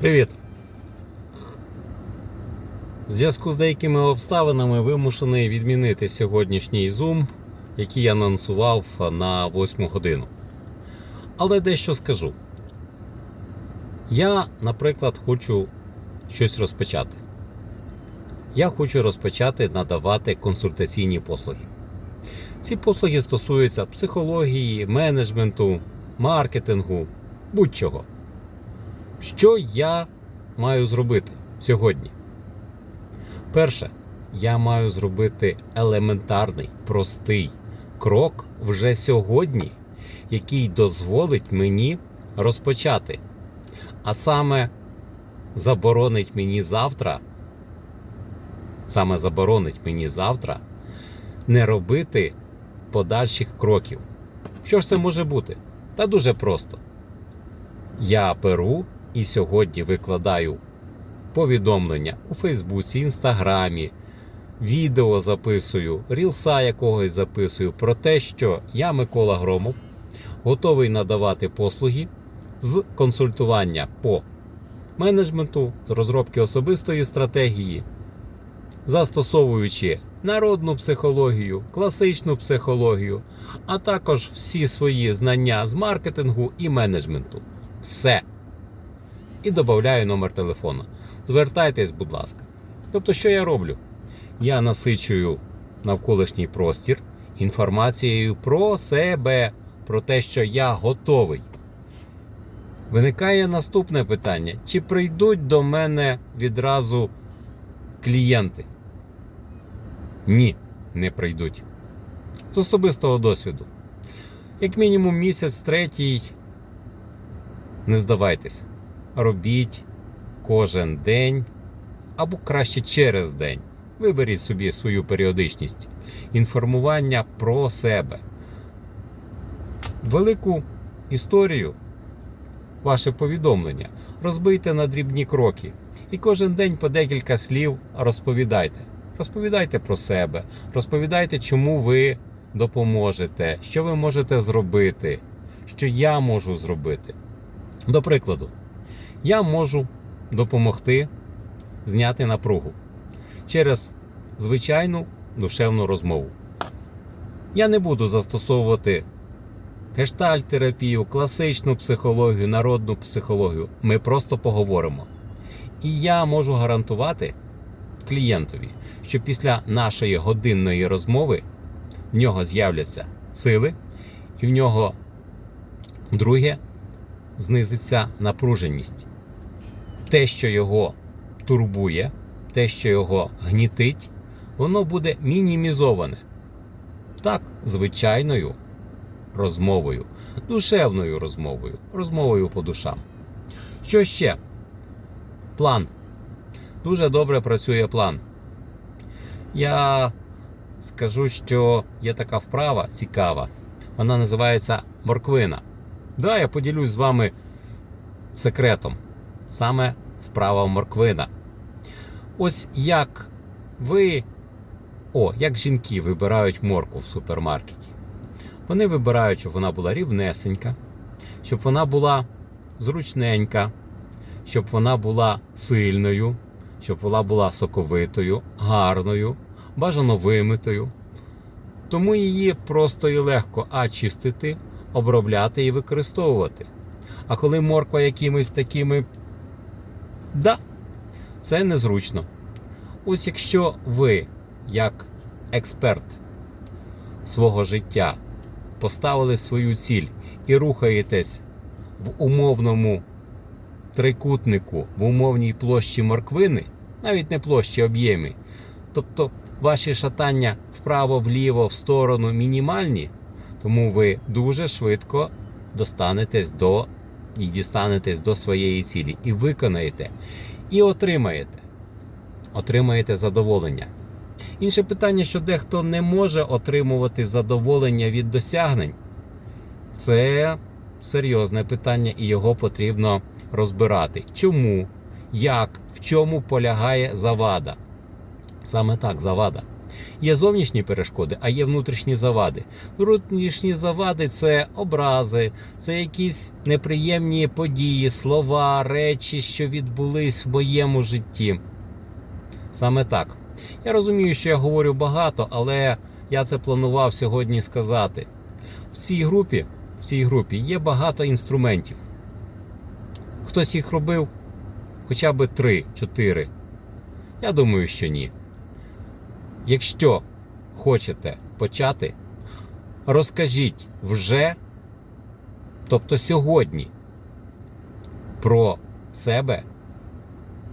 Привіт! В зв'язку з деякими обставинами вимушений відмінити сьогоднішній Zoom, який я анонсував на 8 годину. Але дещо скажу. Я, наприклад, хочу щось розпочати. Я хочу розпочати надавати консультаційні послуги. Ці послуги стосуються психології, менеджменту, маркетингу, будь-чого. Що я маю зробити сьогодні? Перше, я маю зробити елементарний, простий крок вже сьогодні, який дозволить мені розпочати. А саме заборонить мені завтра, саме заборонить мені завтра не робити подальших кроків. Що ж це може бути? Та дуже просто. Я беру і сьогодні викладаю повідомлення у Фейсбуці, Інстаграмі, відео записую, рілса якогось записую про те, що я, Микола Громов, готовий надавати послуги з консультування по менеджменту, з розробки особистої стратегії, застосовуючи народну психологію, класичну психологію, а також всі свої знання з маркетингу і менеджменту. Все. І додаю номер телефону. Звертайтесь, будь ласка. Тобто, що я роблю? Я насичую навколишній простір інформацією про себе, про те, що я готовий. Виникає наступне питання: чи прийдуть до мене відразу клієнти? Ні, не прийдуть. З особистого досвіду. Як мінімум місяць третій, не здавайтесь. Робіть кожен день або краще через день. Виберіть собі свою періодичність. Інформування про себе. Велику історію, ваше повідомлення розбийте на дрібні кроки. І кожен день по декілька слів розповідайте. Розповідайте про себе, розповідайте, чому ви допоможете, що ви можете зробити, що я можу зробити. До прикладу, я можу допомогти зняти напругу через звичайну душевну розмову. Я не буду застосовувати гештальт-терапію, класичну психологію, народну психологію. Ми просто поговоримо. І я можу гарантувати клієнтові, що після нашої годинної розмови в нього з'являться сили, і в нього друге знизиться напруженість. Те, що його турбує, те, що його гнітить, воно буде мінімізоване. Так, звичайною розмовою, душевною розмовою, розмовою по душам. Що ще? План. Дуже добре працює план. Я скажу, що є така вправа цікава. Вона називається морквина. Да, я поділюсь з вами секретом. Саме вправа морквина. Ось як ви. О, як жінки вибирають морку в супермаркеті. Вони вибирають, щоб вона була рівнесенька, щоб вона була зручненька, щоб вона була сильною, щоб вона була соковитою, гарною, бажано вимитою. Тому її просто і легко а чистити, обробляти і використовувати. А коли морква якимись такими. Да, це незручно. Ось якщо ви, як експерт свого життя, поставили свою ціль і рухаєтесь в умовному трикутнику, в умовній площі морквини, навіть не площі об'ємі, тобто ваші шатання вправо-вліво, в сторону мінімальні, тому ви дуже швидко достанетесь до і дістанетесь до своєї цілі, і виконаєте, і отримаєте. Отримаєте задоволення. Інше питання, що дехто не може отримувати задоволення від досягнень, це серйозне питання, і його потрібно розбирати. Чому, як, в чому полягає завада? Саме так, завада. Є зовнішні перешкоди, а є внутрішні завади. Внутрішні завади це образи, це якісь неприємні події, слова, речі, що відбулись в моєму житті. Саме так. Я розумію, що я говорю багато, але я це планував сьогодні сказати. В цій групі, в цій групі є багато інструментів. Хтось їх робив хоча б 3-4. Я думаю, що ні. Якщо хочете почати, розкажіть вже, тобто сьогодні, про себе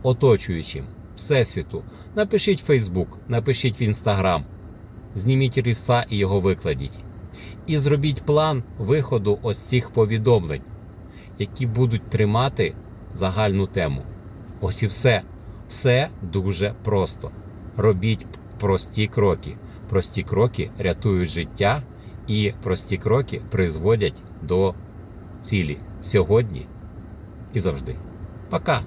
оточуючим Всесвіту. Напишіть в Facebook, напишіть в Instagram, зніміть ріса і його викладіть. І зробіть план виходу ось цих повідомлень, які будуть тримати загальну тему. Ось і все. Все дуже просто. Робіть прості кроки. Прості кроки рятують життя, і прості кроки призводять до цілі сьогодні і завжди. Пока!